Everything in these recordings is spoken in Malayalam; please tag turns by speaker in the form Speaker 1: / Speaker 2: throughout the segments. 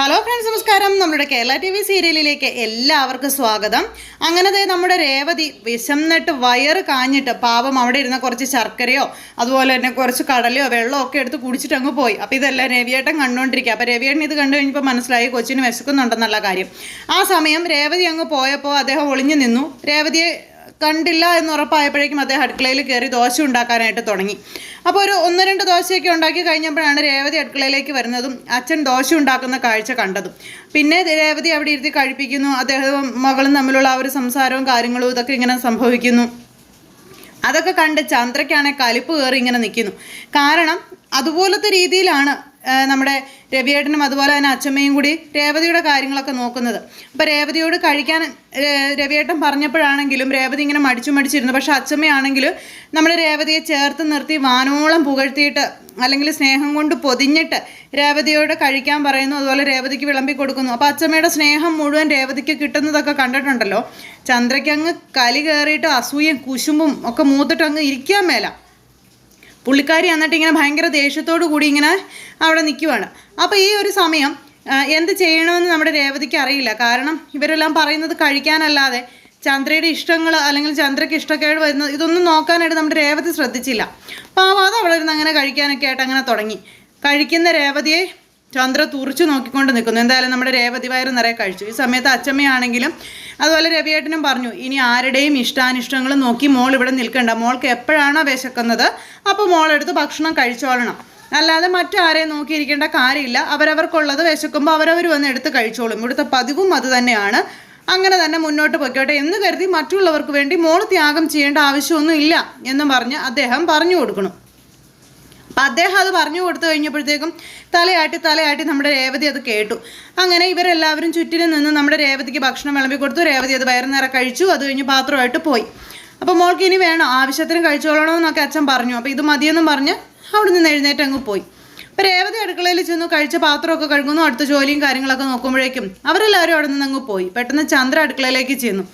Speaker 1: ഹലോ ഫ്രണ്ട്സ് നമസ്കാരം. നമ്മുടെ കേരള ടി വി സീരിയലിലേക്ക് എല്ലാവർക്കും സ്വാഗതം. അങ്ങനെ ദേ നമ്മുടെ രേവതി വിശന്നിട്ട് വയറ് കാഞ്ഞിട്ട് പാപം അവിടെ ഇരുന്ന കുറച്ച് ശർക്കരയോ അതുപോലെ തന്നെ കുറച്ച് കടലയോ വെള്ളമോ ഒക്കെ എടുത്ത് കുടിച്ചിട്ട് അങ്ങ് പോയി. അപ്പോൾ ഇതെല്ലാം രവിയേട്ടൻ കണ്ടുകൊണ്ടിരിക്കുക അപ്പോൾ രവിയേട്ടൻ ഇത് കണ്ടു കഴിഞ്ഞപ്പോൾ മനസ്സിലായി കൊച്ചിന് വിശക്കുന്നുണ്ടെന്നുള്ള കാര്യം. ആ സമയം രേവതി അങ്ങ് പോയപ്പോൾ അദ്ദേഹം ഒളിഞ്ഞു നിന്നു. രേവതിയെ കണ്ടില്ല എന്ന് ഉറപ്പായപ്പോഴേക്കും അദ്ദേഹം അടുക്കളയിൽ കയറി ദോശ ഉണ്ടാക്കാനായിട്ട് തുടങ്ങി. അപ്പോൾ ഒരു ഒന്ന് രണ്ട് ദോശയൊക്കെ ഉണ്ടാക്കി കഴിഞ്ഞപ്പോഴാണ് രേവതി അടുക്കളയിലേക്ക് വരുന്നതും അച്ഛൻ ദോശ ഉണ്ടാക്കുന്ന കാഴ്ച കണ്ടതും. പിന്നെ രേവതി അവിടെ ഇരുത്തി കഴിപ്പിക്കുന്നു. അദ്ദേഹവും മകളും തമ്മിലുള്ള ആ ഒരു സംസാരവും കാര്യങ്ങളും ഇതൊക്കെ ഇങ്ങനെ സംഭവിക്കുന്നു. അതൊക്കെ കണ്ട് ചന്ദ്രയ്ക്കാണെ കലിപ്പ് കയറി ഇങ്ങനെ നിൽക്കുന്നു. കാരണം അതുപോലത്തെ രീതിയിലാണ് നമ്മുടെ രവിയേട്ടനും അതുപോലെ തന്നെ അച്ഛമ്മയും കൂടി രേവതിയുടെ കാര്യങ്ങളൊക്കെ നോക്കുന്നത്. അപ്പോൾ രേവതിയോട് കഴിക്കാൻ രവിയേട്ടൻ പറഞ്ഞപ്പോഴാണെങ്കിലും രേവതി ഇങ്ങനെ മടിച്ചു മടിച്ചിരുന്നു. പക്ഷേ അച്ഛമ്മയാണെങ്കിൽ നമ്മൾ രേവതിയെ ചേർത്ത് നിർത്തി വാനോളം പുകഴ്ത്തിയിട്ട് അല്ലെങ്കിൽ സ്നേഹം കൊണ്ട് പൊതിഞ്ഞിട്ട് രേവതിയോട് കഴിക്കാൻ പറയുന്നു. അതുപോലെ രേവതിക്ക് വിളമ്പി കൊടുക്കുന്നു. അപ്പോൾ അച്ഛമ്മയുടെ സ്നേഹം മുഴുവൻ രേവതിക്ക് കിട്ടുന്നതൊക്കെ കണ്ടിട്ടുണ്ടല്ലോ. ചന്ദ്രയ്ക്ക് അങ്ങ് കലി കയറിയിട്ട് അസൂയും കുശുമ്പും ഒക്കെ മൂത്തിട്ട് അങ്ങ് ഇരിക്കാൻ മേല. പുള്ളിക്കാരി എന്നിട്ട് ഇങ്ങനെ ഭയങ്കര ദേഷ്യത്തോടു കൂടി ഇങ്ങനെ അവിടെ നിൽക്കുവാണ് അപ്പോൾ ഈ ഒരു സമയം എന്ത് ചെയ്യണമെന്ന് നമ്മുടെ രേവതിക്ക് അറിയില്ല. കാരണം ഇവരെല്ലാം പറയുന്നത് കഴിക്കാനല്ലാതെ ചന്ദ്രയുടെ ഇഷ്ടങ്ങൾ അല്ലെങ്കിൽ ചന്ദ്രയ്ക്ക് ഇഷ്ടക്കേട് വരുന്നത് ഇതൊന്നും നോക്കാനായിട്ട് നമ്മുടെ രേവതി ശ്രദ്ധിച്ചില്ല. പാവം അത് അവിടെ ഇരുന്ന് അങ്ങനെ കഴിക്കാനൊക്കെ ആയിട്ട് അങ്ങനെ തുടങ്ങി. കഴിക്കുന്ന രേവതിയെ ചന്ദ്ര തുറിച്ചു നോക്കിക്കൊണ്ട് നിൽക്കുന്നു. എന്തായാലും നമ്മുടെ രേവതി വയറ് നിറയെ കഴിച്ചു. ഈ സമയത്ത് അച്ചമ്മയാണെങ്കിലും അതുപോലെ രവിയേട്ടനും പറഞ്ഞു ഇനി ആരുടെയും ഇഷ്ടാനിഷ്ടങ്ങളും നോക്കി മോൾ ഇവിടെ നിൽക്കണ്ട. മോൾക്ക് എപ്പോഴാണോ വിശക്കുന്നത് അപ്പോൾ മോളെടുത്ത് ഭക്ഷണം കഴിച്ചോളണം. അല്ലാതെ മറ്റാരെയും നോക്കിയിരിക്കേണ്ട കാര്യമില്ല. അവരവർക്കുള്ളത് വിശക്കുമ്പോൾ അവരവർ വന്ന് എടുത്ത് കഴിച്ചോളും. ഇവിടുത്തെ പതിവും അത് തന്നെയാണ്. അങ്ങനെ തന്നെ മുന്നോട്ട് പൊയ്ക്കോട്ടെ. എന്ന് കരുതി മറ്റുള്ളവർക്ക് വേണ്ടി മോൾ ത്യാഗം ചെയ്യേണ്ട ആവശ്യമൊന്നും ഇല്ല എന്നും പറഞ്ഞ് അദ്ദേഹം പറഞ്ഞു കൊടുക്കണം. അപ്പം അദ്ദേഹം അത് പറഞ്ഞു കൊടുത്തു കഴിഞ്ഞപ്പോഴത്തേക്കും തലയാട്ടി തലയാട്ടി നമ്മുടെ രേവതി അത് കേട്ടു. അങ്ങനെ ഇവരെല്ലാവരും ചുറ്റിനും നിന്ന് നമ്മുടെ രേവതിക്ക് ഭക്ഷണം വിളമ്പി കൊടുത്തു. രേവതി അത് വയറു നേരം കഴിച്ചു. അത് കഴിഞ്ഞ് പാത്രമായിട്ട് പോയി. അപ്പോൾ മോൾക്ക് ഇനി വേണം ആവശ്യത്തിന് കഴിച്ചോളണമെന്നൊക്കെ അച്ഛൻ പറഞ്ഞു. അപ്പോൾ ഇത് മതിയെന്നും പറഞ്ഞ് അവിടെ നിന്ന് എഴുന്നേറ്റ് അങ്ങ് പോയി. അപ്പോൾ രേവതി അടുക്കളയിൽ ചെന്ന് കഴിച്ച പാത്രമൊക്കെ കഴുകുന്നു. അടുത്ത ജോലിയും കാര്യങ്ങളൊക്കെ നോക്കുമ്പോഴേക്കും അവരെല്ലാവരും അവിടെ നിന്ന് അങ്ങ് പോയി. പെട്ടെന്ന് ചന്ദ്ര അടുക്കളയിലേക്ക് ചെന്നു.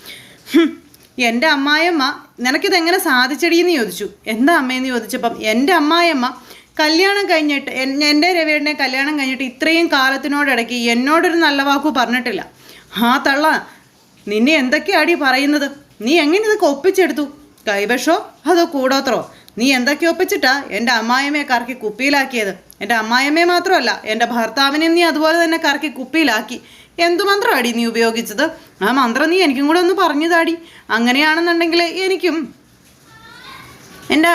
Speaker 1: "ഹും, എന്റെ അമ്മായിയമ്മ നിനക്കിതെങ്ങനെ സാധിച്ചടിയെന്ന് ചോദിച്ചു. എന്താ അമ്മയെന്ന് ചോദിച്ചപ്പം എന്റെ അമ്മായിയമ്മ കല്യാണം കഴിഞ്ഞിട്ട് എന്റെ രവിയുടെ കല്യാണം കഴിഞ്ഞിട്ട് ഇത്രയും കാലത്തിനോടിടയ്ക്ക് എന്നോടൊരു നല്ല വാക്കു പറഞ്ഞിട്ടില്ല. ആ തള്ള നിന്നെ എന്തൊക്കെയാടി പറയുന്നത്? നീ എങ്ങനെ ഇതൊക്കെ ഒപ്പിച്ചെടുത്തു? കൈവശോ അതോ കൂടോത്രോ? നീ എന്തൊക്കെ ഒപ്പിച്ചിട്ടാ എന്റെ അമ്മായിമ്മയെ കറക്കി കുപ്പിയിലാക്കിയത്? എന്റെ അമ്മായിമ്മയെ മാത്രമല്ല എന്റെ ഭർത്താവിനെ നീ അതുപോലെ തന്നെ കറക്കി കുപ്പിയിലാക്കി. എന്തു മന്ത്രമാടി നീ ഉപയോഗിച്ചത്? ആ മന്ത്രം നീ എനിക്കും കൂടെ ഒന്ന് പറഞ്ഞതാടി. അങ്ങനെയാണെന്നുണ്ടെങ്കിൽ എനിക്കും എന്റെ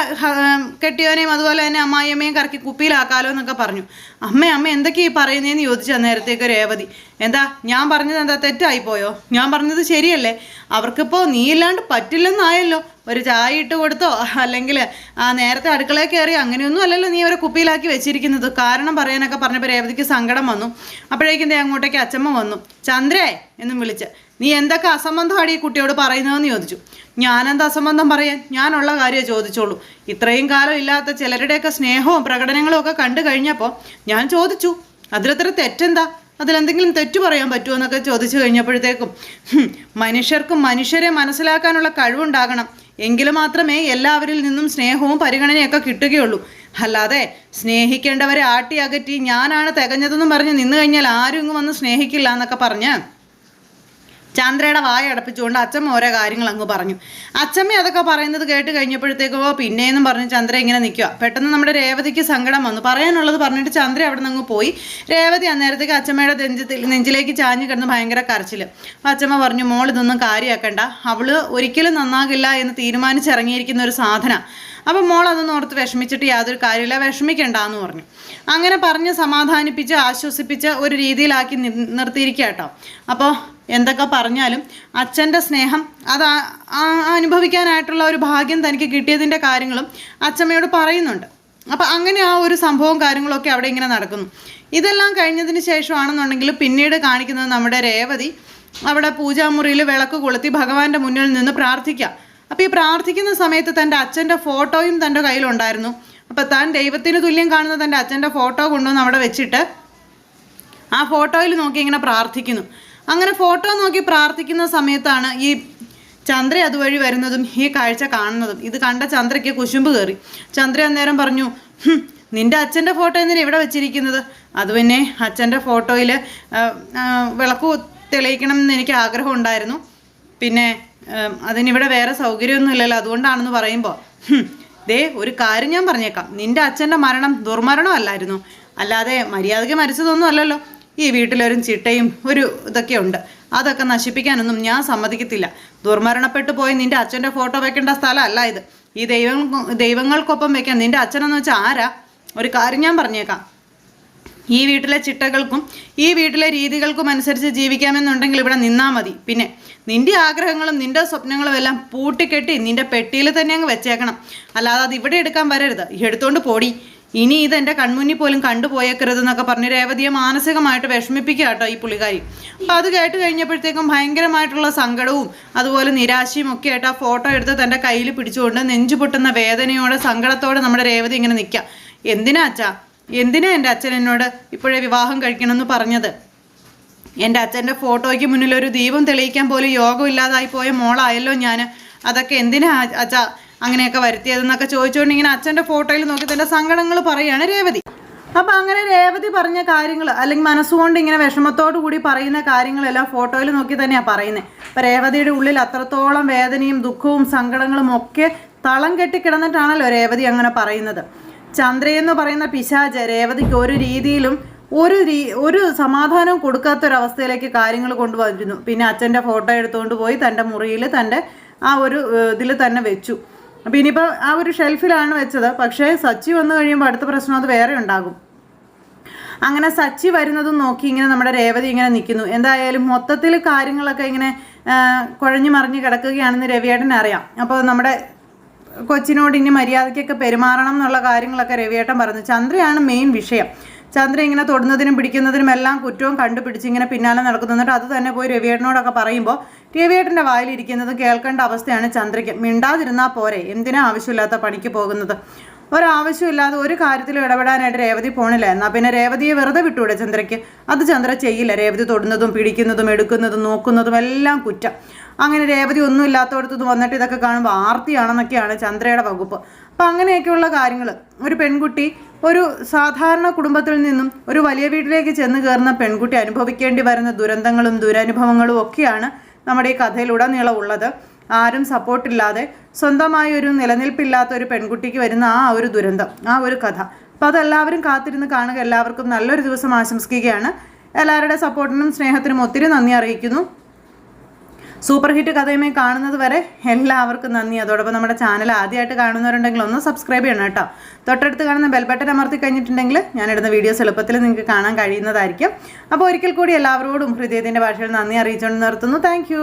Speaker 1: കെട്ടിയവനെയും അതുപോലെ തന്നെ അമ്മായിയമ്മയും കറക്കി കുപ്പിയിലാക്കാലോ എന്നൊക്കെ പറഞ്ഞു. അമ്മ അമ്മ എന്തൊക്കെയാ ഈ പറയുന്നതെന്ന് ചോദിച്ചു നേരത്തേക്ക് രേവതി. എന്താ ഞാൻ പറഞ്ഞത് എന്താ തെറ്റായിപ്പോയോ? ഞാൻ പറഞ്ഞത് ശരിയല്ലേ? അവർക്കിപ്പോൾ നീ ഇല്ലാണ്ട് പറ്റില്ലെന്നായല്ലോ. ഒരു ചായ ഇട്ട് കൊടുത്തോ? അല്ലെങ്കിൽ ആ നേരത്തെ അടുക്കളയിൽ കയറി അങ്ങനെയൊന്നും അല്ലല്ലോ നീ അവരെ കുപ്പിയിലാക്കി വെച്ചിരിക്കുന്നത്. കാരണം പറയാനൊക്കെ പറഞ്ഞപ്പോൾ രേവതിക്ക് സങ്കടം വന്നു. അപ്പോഴേക്കും ദേ അങ്ങോട്ടേക്ക് അച്ചമ്മ വന്നു. ചന്ദ്രേ എന്നും വിളിച്ച് നീ എന്തൊക്കെ അസംബന്ധമാണ് ഈ കുട്ടിയോട് പറയുന്നതെന്ന് ചോദിച്ചു? ഞാനെന്താ അസംബന്ധം പറയാൻ? ഞാനുള്ള കാര്യമേ ചോദിച്ചോളൂ. ഇത്രയും കാലം ഇല്ലാത്ത ചിലരുടെയൊക്കെ സ്നേഹവും പ്രകടനങ്ങളും ഒക്കെ കണ്ടു കഴിഞ്ഞപ്പോൾ ഞാൻ ചോദിച്ചു അതിലത്ര തെറ്റെന്താ? അതിലെന്തെങ്കിലും തെറ്റു പറയാൻ പറ്റുമോ? എന്നൊക്കെ ചോദിച്ചു കഴിഞ്ഞപ്പോഴത്തേക്കും മനുഷ്യർക്കും മനുഷ്യരെ മനസ്സിലാക്കാനുള്ള കഴിവുണ്ടാകണം. എങ്കിൽ മാത്രമേ എല്ലാവരിൽ നിന്നും സ്നേഹവും പരിഗണനയൊക്കെ കിട്ടുകയുള്ളൂ. അല്ലാതെ സ്നേഹിക്കേണ്ടവരെ ആട്ടി അകറ്റി ഞാനാണ് തികഞ്ഞതെന്നും പറഞ്ഞ് നിന്ന് കഴിഞ്ഞാൽ ആരും ഇങ്ങ് വന്ന് സ്നേഹിക്കില്ല എന്നൊക്കെ പറഞ്ഞ് ചന്ദ്രയുടെ വായ അടപ്പിച്ചുകൊണ്ട് അച്ഛമ്മ ഓരോ കാര്യങ്ങൾ അങ്ങ് പറഞ്ഞു. അച്ഛമ്മ അതൊക്കെ പറയുന്നത് കേട്ട് കഴിഞ്ഞപ്പോഴത്തേക്കോ പിന്നെയെന്നും പറഞ്ഞ് ചന്ദ്ര ഇങ്ങനെ നിൽക്കുക പെട്ടെന്ന് നമ്മുടെ രേവതിക്ക് സങ്കടം വന്നു. പറയാനുള്ളത് പറഞ്ഞിട്ട് ചന്ദ്ര അവിടെ നിന്ന് പോയി. രേവതി അന്നേരത്തേക്ക് അച്ഛമ്മയുടെ നെഞ്ചത്തിൽ നെഞ്ചിലേക്ക് ചാഞ്ഞു കിടന്ന് ഭയങ്കര കരച്ചിൽ അപ്പോൾ അച്ഛമ്മ പറഞ്ഞു മോൾ ഇതൊന്നും കാര്യമാക്കണ്ട അവൾ ഒരിക്കലും നന്നാകില്ല എന്ന് തീരുമാനിച്ചിറങ്ങിയിരിക്കുന്ന ഒരു സാധന. അപ്പം മോൾ അതൊന്നും ഓർത്ത് വിഷമിച്ചിട്ട് യാതൊരു കാര്യമില്ല വിഷമിക്കണ്ട എന്ന് പറഞ്ഞു. അങ്ങനെ പറഞ്ഞ് സമാധാനിപ്പിച്ച് ആശ്വസിപ്പിച്ച് ഒരു രീതിയിലാക്കി നിർത്തിയിരിക്കുക കേട്ടോ അപ്പോൾ എന്തൊക്കെ പറഞ്ഞാലും അച്ഛന്റെ സ്നേഹം അത് അനുഭവിക്കാനായിട്ടുള്ള ഒരു ഭാഗ്യം തനിക്ക് കിട്ടിയതിന്റെ കാര്യങ്ങളും അച്ഛമ്മയോട് പറയുന്നുണ്ട്. അപ്പം അങ്ങനെ ആ ഒരു സംഭവം കാര്യങ്ങളൊക്കെ അവിടെ ഇങ്ങനെ നടക്കുന്നു. ഇതെല്ലാം കഴിഞ്ഞതിന് ശേഷമാണെന്നുണ്ടെങ്കിൽ പിന്നീട് കാണിക്കുന്നത് നമ്മുടെ രേവതി അവിടെ പൂജാമുറിയിൽ വിളക്ക് കൊളുത്തി ഭഗവാന്റെ മുന്നിൽ നിന്ന് പ്രാർത്ഥിക്കുക. അപ്പോൾ ഈ പ്രാർത്ഥിക്കുന്ന സമയത്ത് തന്റെ അച്ഛന്റെ ഫോട്ടോയും തന്റെ കയ്യിലുണ്ടായിരുന്നു. അപ്പോൾ താൻ ദൈവത്തിന് തുല്യം കാണുന്ന തന്റെ അച്ഛന്റെ ഫോട്ടോ കൊണ്ടുവന്ന് അവിടെ വെച്ചിട്ട് ആ ഫോട്ടോയിൽ നോക്കി ഇങ്ങനെ പ്രാർത്ഥിക്കുന്നു. അങ്ങനെ ഫോട്ടോ നോക്കി പ്രാർത്ഥിക്കുന്ന സമയത്താണ് ഈ ചന്ദ്ര അതുവഴി വരുന്നതും ഈ കാഴ്ച കാണുന്നതും. ഇത് കണ്ട ചന്ദ്രയ്ക്ക് കുശുമ്പ് കയറി. ചന്ദ്ര അന്നേരം പറഞ്ഞു നിന്റെ അച്ഛന്റെ ഫോട്ടോ എന്തിനാണ് ഇവിടെ വെച്ചിരിക്കുന്നത്? അത് പിന്നെ അച്ഛന്റെ ഫോട്ടോയിൽ വിളക്ക് തെളിയിക്കണം എന്ന് എനിക്ക് ആഗ്രഹം ഉണ്ടായിരുന്നു. പിന്നെ അതിനിവിടെ വേറെ സൗകര്യമൊന്നും ഇല്ലല്ലോ അതുകൊണ്ടാണെന്ന് പറയുമ്പോൾ ദേ ഒരു കാര്യം ഞാൻ പറഞ്ഞേക്കാം. നിന്റെ അച്ഛന്റെ മരണം ദുർമരണമല്ലായിരുന്നു. അല്ലാതെ മര്യാദയ്ക്ക് മരിച്ചതൊന്നും അല്ലല്ലോ. ഈ വീട്ടിലൊരു ചിട്ടയും ഒരു ഇതൊക്കെ ഉണ്ട്. അതൊക്കെ നശിപ്പിക്കാനൊന്നും ഞാൻ സമ്മതിക്കത്തില്ല. ദുർമരണപ്പെട്ടു പോയി നിന്റെ അച്ഛന്റെ ഫോട്ടോ വെക്കേണ്ട സ്ഥലമല്ല ഇത്. ഈ ദൈവങ്ങൾ ദൈവങ്ങൾക്കൊപ്പം വെക്കാൻ നിന്റെ അച്ഛനെന്ന് വെച്ചാൽ ആരാ? ഒരു കാര്യം ഞാൻ പറഞ്ഞേക്കാം. ഈ വീട്ടിലെ ചിട്ടകൾക്കും ഈ വീട്ടിലെ രീതികൾക്കും അനുസരിച്ച് ജീവിക്കാമെന്നുണ്ടെങ്കിൽ ഇവിടെ നിന്നാൽ മതി. പിന്നെ നിന്റെ ആഗ്രഹങ്ങളും നിന്റെ സ്വപ്നങ്ങളും എല്ലാം പൂട്ടിക്കെട്ടി നിന്റെ പെട്ടിയിൽ തന്നെ അങ്ങ് വെച്ചേക്കണം. അല്ലാതെ അത് ഇവിടെ എടുക്കാൻ വരരുത്. എടുത്തോണ്ട് പോടി. ഇനി ഇത് എന്റെ കൺമുന്നിൽ പോലും കണ്ടുപോയേക്കരുത് എന്നൊക്കെ പറഞ്ഞ് രേവതിയെ മാനസികമായിട്ട് വിഷമിപ്പിക്കുക കേട്ടോ ഈ പുള്ളിക്കാരി. അപ്പോൾ അത് കേട്ട് കഴിഞ്ഞപ്പോഴത്തേക്കും ഭയങ്കരമായിട്ടുള്ള സങ്കടവും അതുപോലെ നിരാശയും ഒക്കെ ആയിട്ട് ആ ഫോട്ടോ എടുത്ത് തന്റെ കയ്യിൽ പിടിച്ചുകൊണ്ട് നെഞ്ചു പൊട്ടുന്ന വേദനയോടെ സങ്കടത്തോടെ നമ്മുടെ രേവതി ഇങ്ങനെ നിൽക്കുക എന്തിനാ അച്ഛാ? എന്തിനാ എന്റെ അച്ഛൻ എന്നോട് ഇപ്പോഴേ വിവാഹം കഴിക്കണമെന്ന് പറഞ്ഞത്? എന്റെ അച്ഛന്റെ ഫോട്ടോയ്ക്ക് മുന്നിൽ ഒരു ദീപം തെളിയിക്കാൻ പോലും യോഗമില്ലാതായി പോയ മോളായല്ലോ ഞാൻ അതൊക്കെ എന്തിനാ അച്ഛ? അങ്ങനെയൊക്കെ വരുത്തിയതെന്നൊക്കെ ചോദിച്ചുകൊണ്ട് ഇങ്ങനെ അച്ഛന്റെ ഫോട്ടോയിൽ നോക്കി തന്നെ സങ്കടങ്ങൾ പറയുകയാണ് രേവതി. അപ്പം അങ്ങനെ രേവതി പറഞ്ഞ കാര്യങ്ങൾ അല്ലെങ്കിൽ മനസ്സുകൊണ്ട് ഇങ്ങനെ വിഷമത്തോടു കൂടി പറയുന്ന കാര്യങ്ങളെല്ലാം ഫോട്ടോയിൽ നോക്കി തന്നെയാണ് പറയുന്നത് അപ്പം രേവതിയുടെ ഉള്ളിൽ അത്രത്തോളം വേദനയും ദുഃഖവും സങ്കടങ്ങളും ഒക്കെ തളം കെട്ടി കിടന്നിട്ടാണല്ലോ രേവതി അങ്ങനെ പറയുന്നത്. ചന്ദ്രയെന്ന് പറയുന്ന പിശാച് രേവതിക്ക് ഒരു രീതിയിലും ഒരു രീ ഒരു സമാധാനം കൊടുക്കാത്തൊരവസ്ഥയിലേക്ക് കാര്യങ്ങൾ കൊണ്ടുവന്നിരുന്നു. പിന്നെ അച്ഛന്റെ ഫോട്ടോ എടുത്തുകൊണ്ട് പോയി തന്റെ മുറിയിൽ തന്റെ ആ ഒരു ഇതിൽ തന്നെ വെച്ചു. അപ്പം ഇനിയിപ്പോൾ ആ ഒരു ഷെൽഫിലാണ് വെച്ചത്. പക്ഷേ സച്ചി വന്നു കഴിയുമ്പോൾ അടുത്ത പ്രശ്നം അത് വേറെ ഉണ്ടാകും. അങ്ങനെ സച്ചി വരുന്നതും നോക്കി ഇങ്ങനെ നമ്മുടെ രേവതി ഇങ്ങനെ നിൽക്കുന്നു. എന്തായാലും മൊത്തത്തിൽ കാര്യങ്ങളൊക്കെ ഇങ്ങനെ കുഴഞ്ഞു മറിഞ്ഞ് കിടക്കുകയാണെന്ന് രവിയേട്ടൻ അറിയാം. അപ്പോൾ നമ്മുടെ കൊച്ചിനോട് ഇനി മര്യാദയ്ക്കൊക്കെ പെരുമാറണം എന്നുള്ള കാര്യങ്ങളൊക്കെ രവിയേട്ടൻ പറഞ്ഞു. ചന്ദ്രയാണ് മെയിൻ വിഷയം. ചന്ദ്ര ഇങ്ങനെ തൊടുന്നതിനും പിടിക്കുന്നതിനും എല്ലാം കുറ്റവും കണ്ടുപിടിച്ച് ഇങ്ങനെ പിന്നാലെ നടക്കുന്നു. എന്നിട്ട് അത് തന്നെ പോയി രവിയേട്ടനോടൊക്കെ പറയുമ്പോൾ രവിയേട്ടന്റെ വായിലിരിക്കുന്നത് കേൾക്കേണ്ട അവസ്ഥയാണ് ചന്ദ്രയ്ക്ക്. മിണ്ടാതിരുന്നാൽ പോരെ? എന്തിനാ ആവശ്യമില്ലാത്ത പണിക്ക് പോകുന്നത്? ഒരാവശ്യമില്ലാതെ ഒരു കാര്യത്തിലും ഇടപെടാനായിട്ട് രേവതി പോണില്ല. എന്നാൽ പിന്നെ രേവതിയെ വെറുതെ വിട്ടൂടെ ചന്ദ്രയ്ക്ക്? അത് ചന്ദ്ര ചെയ്യില്ല. രേവതി തൊടുന്നതും പിടിക്കുന്നതും എടുക്കുന്നതും നോക്കുന്നതും എല്ലാം കുറ്റം. അങ്ങനെ രേവതി ഒന്നും ഇല്ലാത്തടത്തുനിന്ന് വന്നിട്ട് ഇതൊക്കെ കാണുമ്പോൾ ആർത്തിയാണെന്നൊക്കെയാണ് ചന്ദ്രയുടെ വകുപ്പ്. അപ്പം അങ്ങനെയൊക്കെയുള്ള കാര്യങ്ങൾ ഒരു പെൺകുട്ടി ഒരു സാധാരണ കുടുംബത്തിൽ നിന്നും ഒരു വലിയ വീട്ടിലേക്ക് ചെന്ന് കയറുന്ന പെൺകുട്ടി അനുഭവിക്കേണ്ടി വരുന്ന ദുരന്തങ്ങളും ദുരനുഭവങ്ങളും ഒക്കെയാണ് നമ്മുടെ ഈ കഥയിലുടനീളം ഉള്ളത്. ആരും സപ്പോർട്ടില്ലാതെ സ്വന്തമായി ഒരു നിലനിൽപ്പില്ലാത്ത ഒരു പെൺകുട്ടിക്ക് വരുന്ന ആ ഒരു ദുരന്തം ആ ഒരു കഥ. അപ്പോൾ അതെല്ലാവരും കാത്തിരുന്ന് കാണുക. എല്ലാവർക്കും നല്ലൊരു ദിവസം ആശംസിക്കുകയാണ്. എല്ലാവരുടെ സപ്പോർട്ടിനും സ്നേഹത്തിനും ഒത്തിരി നന്ദി അറിയിക്കുന്നു. സൂപ്പർ ഹിറ്റ് കഥയുമായി കാണുന്നത് വരെ എല്ലാവർക്കും നന്ദി. അതോടൊപ്പം നമ്മുടെ ചാനൽ ആദ്യമായിട്ട് കാണുന്നവരുണ്ടെങ്കിൽ ഒന്ന് സബ്സ്ക്രൈബ് ചെയ്യണം കേട്ടോ. തൊട്ടടുത്ത് കാണുന്ന ബെൽ ബട്ടൺ അമർത്തി കഴിഞ്ഞിട്ടുണ്ടെങ്കിൽ ഞാനിടുന്ന വീഡിയോസ് എളുപ്പത്തിൽ നിങ്ങൾക്ക് കാണാൻ കഴിയുന്നതായിരിക്കും. അപ്പോൾ ഒരിക്കൽ കൂടി എല്ലാവരോടും ഹൃദയത്തിന്റെ ഭാഷയിൽ നന്ദി അറിയിച്ചുകൊണ്ട് നിർത്തുന്നു. താങ്ക്